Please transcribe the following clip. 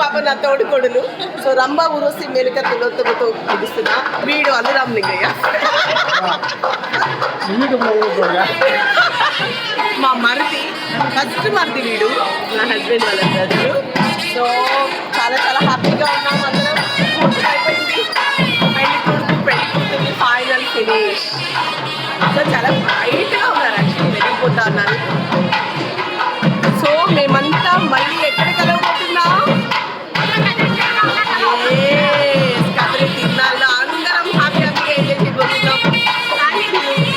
పాప నా తోడు కొడులు సో రంభ ఉరోసి మేలిక తిలోత్తమతో పిలుస్తున్నా. వీడు అల్లురామ్ లింగయ్య మా మరిది ఫస్ట్ మరిది వీడు. నా హస్బెండ్ వాళ్ళ వాళ్ళందరూ సో చాలా చాలా హ్యాపీగా ఉన్నాం అందరం. అయిపోయింది. పెళ్ళి కొడుకు పెళ్ళి ఫైనల్ ఫినిష్ సో చాలా బ్రైట్గా ఉన్నారు యాక్చువల్లీ వెళ్ళిపోతా ఉన్నారు.